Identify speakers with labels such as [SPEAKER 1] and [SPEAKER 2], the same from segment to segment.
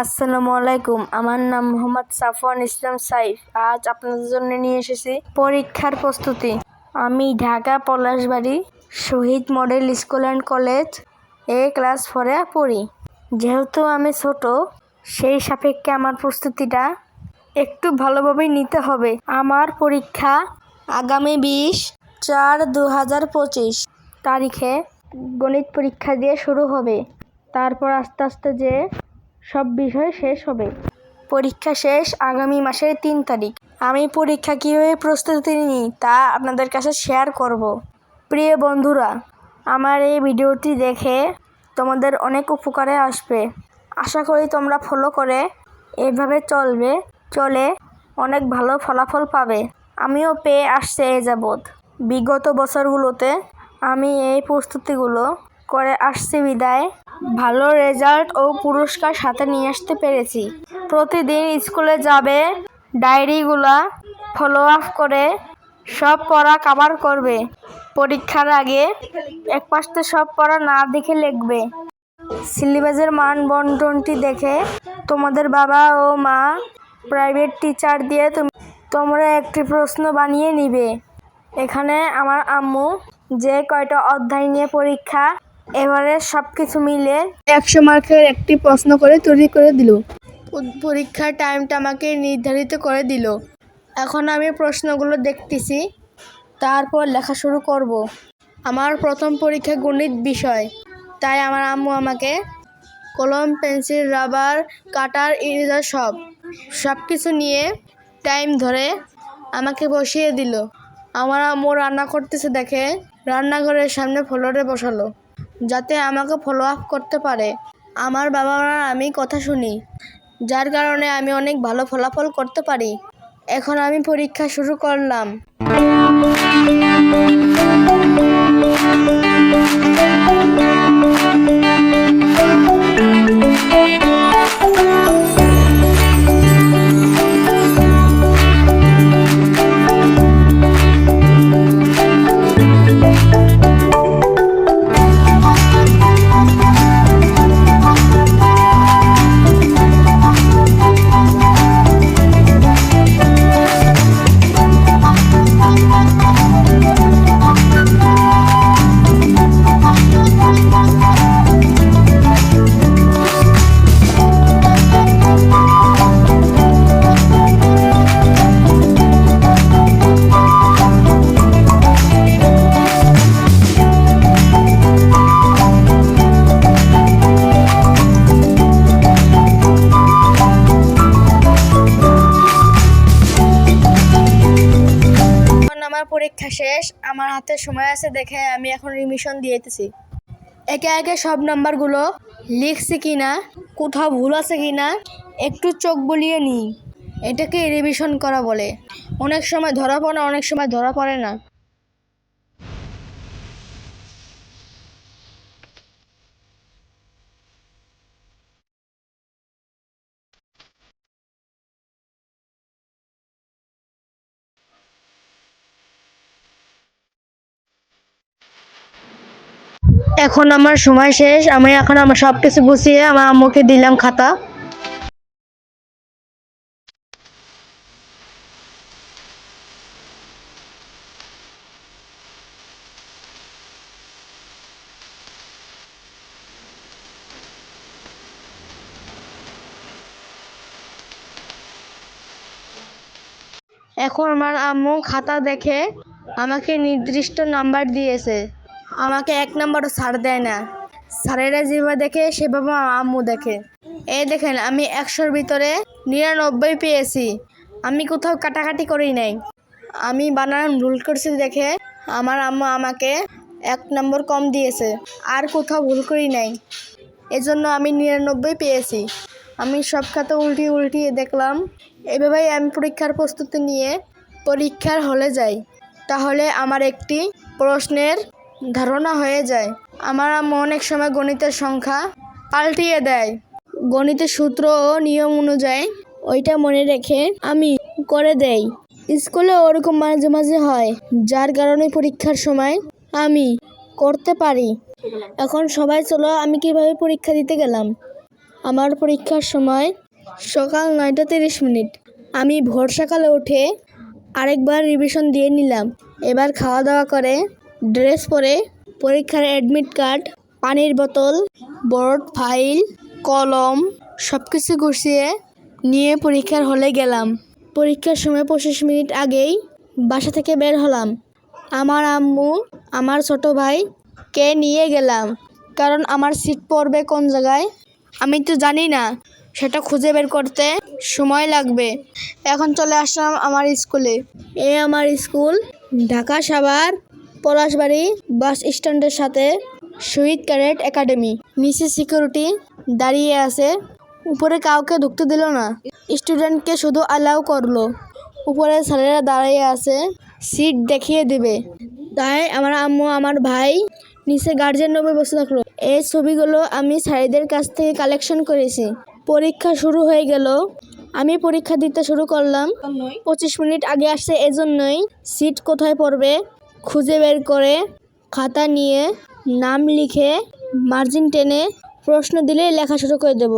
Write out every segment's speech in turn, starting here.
[SPEAKER 1] আসসালামু আলাইকুম। আমার নাম মোহাম্মদ সাফওয়ান ইসলাম সাইফ। আজ আপনাদের জন্য নিয়ে এসেছি পরীক্ষার প্রস্তুতি। আমি Dhaka Palashbari Shahid model school and college A class ফোরে পড়ি। যেহেতু আমি ছোট, সেই সাপেক্ষে আমার প্রস্তুতিটা একটু ভালোভাবে নিতে হবে। আমার পরীক্ষা আগামী বিশ চার দু হাজার পঁচিশ তারিখে গণিত পরীক্ষা দিয়ে শুরু হবে। তারপর আস্তে আস্তে যে সব বিষয় শেষ হবে। পরীক্ষা শেষ আগামী মাসের তিন তারিখ। আমি পরীক্ষা কীভাবে প্রস্তুতি নিই তা আপনাদের কাছে শেয়ার করব। প্রিয় বন্ধুরা, আমার এই ভিডিওটি দেখে তোমাদের অনেক উপকারে আসবে। আশা করি তোমরা ফলো করে এভাবে চলবে, চলে অনেক ভালো ফলাফল পাবে। আমিও পেয়ে আসছে এ যাবৎ। বিগত বছরগুলোতে আমি এই প্রস্তুতিগুলো করে আসছি বিদায়। ভালো রেজাল্ট ও পুরস্কার সাথে নিয়ে আসতে পেরেছি। প্রতিদিন স্কুলে যাবে, ডায়েরিগুলা ফলো আপ করে সব পড়া কাভার করবে। পরীক্ষার আগে এক পাশে সব পড়া না দেখে লিখবে। সিলেবাসের মান বন্টনটি দেখে তোমাদের বাবা ও মা প্রাইভেট টিচার দিয়ে তুমি তোমরা একটি প্রশ্ন বানিয়ে নিবে। এখানে আমার আম্মু যে কয়টা অধ্যায় নিয়ে পরীক্ষা এবারে সব কিছু মিলে একশো মার্কের একটি প্রশ্ন করে তৈরি করে দিল। পরীক্ষার টাইমটা আমাকে নির্ধারিত করে দিল। এখন আমি প্রশ্নগুলো দেখতেছি তারপর লেখা শুরু করব। আমার প্রথম পরীক্ষা গণিত বিষয়। তাই আমার আম্মু আমাকে কলম পেন্সিল রাবার কাটার ইরেজার সব সব কিছু নিয়ে টাইম ধরে আমাকে বসিয়ে দিল। আমার আম্মু রান্না করতেছে দেখে রান্নাঘরের সামনে ফ্লোরে বসালো। যাতে আমাকে ফলো আপ করতে পারে। আমার বাবা মার আমি কথা শুনি। যার কারণে আমি অনেক ভালো ফলাফল করতে পারি। এখন আমি পরীক্ষা শুরু করলাম। পরীক্ষা শেষ, আমার হাতে সময় আছে দেখে আমি এখন রিমিশন দিয়েতেছি একে একে সব নাম্বারগুলো লিখছি কি না কোথাও ভুল আছে কি না একটু চোখ বলিয়ে নিই। এটাকে রিভিশন করা বলে। অনেক সময় ধরা পড়ে, অনেক সময় ধরা পড়ে না। এখন আমার সময় শেষ। আমি এখন আমার সব কিছু গুছিয়ে আমার আম্মুকে দিলাম খাতা। এখন আমার আম্মু খাতা দেখে আমাকে নির্দিষ্ট নাম্বার দিয়েছে। আমাকে এক নাম্বারও ছাড় দেয় না। স্যারেরা যেভাবে দেখে, সেভাবে আম্মু দেখে। এই দেখেন, আমি একশোর ভিতরে নিরানব্বই পেয়েছি। আমি কোথাও কাটাকাটি করি নাই। আমি বানান ভুল করছি দেখে আমার আম্মু আমাকে এক নম্বর কম দিয়েছে। আর কোথাও ভুল করি নাই। এজন্য আমি নিরানব্বই পেয়েছি। আমি সব খাতা উল্টিয়ে উল্টিয়ে দেখলাম, এভাবেই আমি পরীক্ষার প্রস্তুতি নিয়ে পরীক্ষার হলে যাই। তাহলে আমার একটি প্রশ্নের ধারণা হয়ে যায়। আমার আম্মু অনেক সময় গণিতের সংখ্যা পাল্টিয়ে দেয়। গণিতের সূত্র ও নিয়ম অনুযায়ী ওইটা মনে রেখে আমি করে দেই। স্কুলে ওরকম মাঝে মাঝে হয়, যার কারণে পরীক্ষার সময় আমি করতে পারি। এখন সবাই, চলো, আমি কীভাবে পরীক্ষা দিতে গেলাম? আমার পরীক্ষার সময় সকাল নয়টা তিরিশ মিনিট। আমি ভোর সকালে উঠে আরেকবার রিভিশন দিয়ে নিলাম। এবার খাওয়া দাওয়া করে ড্রেস পরে পরীক্ষার অ্যাডমিট কার্ড পানির বোতল বোর্ড ফাইল কলম সব কিছু গুছিয়ে নিয়ে পরীক্ষার হলে গেলাম। পরীক্ষার সময় পঁচিশ মিনিট আগেই বাসা থেকে বের হলাম। আমার আম্মু, আমার ছোট ভাই, কে নিয়ে গেলাম? কারণ আমার সিট পড়বে কোন জায়গায়? আমি তো জানি না। সেটা খুঁজে বের করতে সময় লাগবে। এখন চলে আসলাম আমার স্কুলে এ। আমার স্কুল ঢাকা সাভার পলাশবাড়ি বাস স্ট্যান্ডের সাথে শহীদ ক্যাডেট একাডেমি। নিচে সিকিউরিটি দাঁড়িয়ে আছে। উপরে কাউকে ঢুকতে দিল না। স্টুডেন্টকে শুধু অ্যালাউ করল। উপরে স্যারেরা দাঁড়িয়ে আছে। সিট দেখিয়ে দেবে। তাই আমার আম্মু, আমার ভাই নিচে গার্জেন রুমে বসে থাকল। এই ছবিগুলো আমি স্যারেদের কাছ থেকে কালেকশন করেছি। পরীক্ষা শুরু হয়ে গেল। আমি পরীক্ষা দিতে শুরু করলাম। পঁচিশ মিনিট আগে আসছে, এজন্যই সিট কোথায় পড়বে? খুঁজে বের করে খাতা নিয়ে নাম লিখে মার্জিন টেনে প্রশ্ন দিলেই লেখা শুরু করে দেব।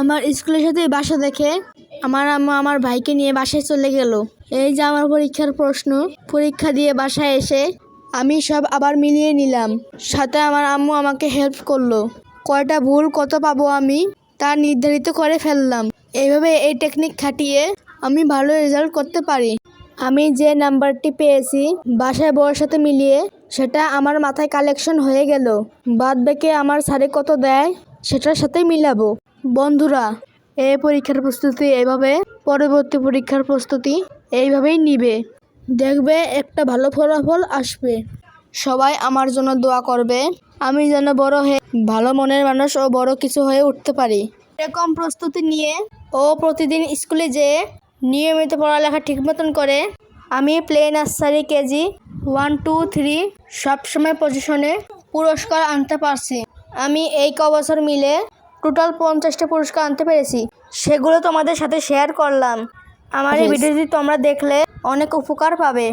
[SPEAKER 1] আমার স্কুলের সাথে বাসা দেখে আমার আম্মা আমার ভাইকে নিয়ে বাসায় চলে গেল। এই যে আমার পরীক্ষার প্রশ্ন, পরীক্ষা দিয়ে বাসায় এসে আমি সব আবার মিলিয়ে নিলাম। সাথে আমার আম্মু আমাকে হেল্প করল। কয়টা ভুল কত পাবো আমি তা নির্ধারিত করে ফেললাম। এইভাবে এই টেকনিক খাটিয়ে আমি ভালো রেজাল্ট করতে পারি। আমি যে নাম্বারটি পেয়েছি, বাসায় বউয়ের সাথে মিলিয়ে, সেটা আমার মাথায় কালেকশন হয়ে গেল। বাদ বাকি আমার স্যারে কত দেয়, সেটার সাথে মিলাবো। বন্ধুরা এই পরীক্ষার প্রস্তুতি এইভাবে পরবর্তী পরীক্ষার প্রস্তুতি এইভাবেই নিবে। দেখবে একটা ভালো ফলাফল আসবে। সবাই আমার জন্য দোয়া করবে। আমি যেন বড় হয়ে, ভালো মনের মানুষ ও বড় কিছু হয়ে উঠতে পারি। এরকম প্রস্তুতি নিয়ে ও প্রতিদিন স্কুলে যেয়ে নিয়মিত পড়ালেখা ঠিক মতন করে আমি play nursery KG one two three সবসময় পজিশনে পুরস্কার আনতে পারছি। আমি এই ক বছর মিলে টোটাল পঞ্চাশটা পুরস্কার আনতে পেরেছি। সেগুলো তোমাদের সাথে শেয়ার করলাম। আমার এই ভিডিওটি তোমরা দেখলে অনেক উপকার পাবে।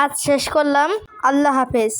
[SPEAKER 1] আজ শেষ করলাম। আল্লাহ হাফেজ।